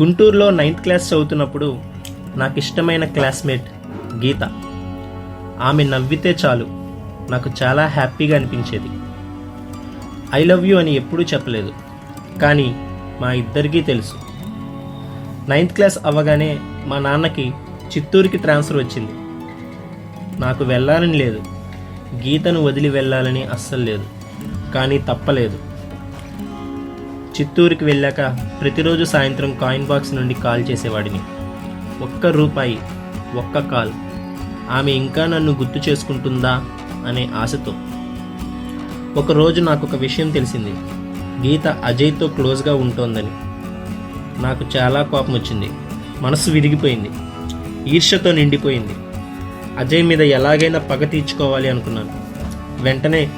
గుంటూరులో ninth class చదువుతున్నప్పుడు నాకు ఇష్టమైన క్లాస్మేట్ గీత. ఆమె నవ్వితే చాలు. నాకు చాలా హ్యాపీగా అనిపించేది. ఐ లవ్ యూ అని ఎప్పుడూ చెప్పలేదు. కానీ మా ఇద్దరికీ తెలుసు. నైన్త్ క్లాస్ అవ్వగానే మా నాన్నకి చిత్తూరుకి ట్రాన్స్ఫర్ వచ్చింది. నాకు వెళ్ళాలని లేదు. గీతను వదిలి వెళ్ళాలని అస్సలు లేదు. కానీ తప్పలేదు. చిత్తూరుకి వెళ్ళాక ప్రతిరోజు సాయంత్రం కాయిన్ బాక్స్ నుండి కాల్ చేసేవాడిని. ఒక్క రూపాయి ఒక్క కాల్. ఆమె ఇంకా నన్ను గుర్తు చేసుకుంటుందా అనే ఆశతో. ఒకరోజు నాకు ఒక విషయం తెలిసింది. గీత అజయ్తో క్లోజ్గా ఉంటోందని. నాకు చాలా కోపం వచ్చింది మనసు విరిగిపోయింది. ఈర్ష్యతో నిండిపోయింది. అజయ్ మీద ఎలాగైనా పగ తీర్చుకోవాలి అనుకున్నాను. వెంటనే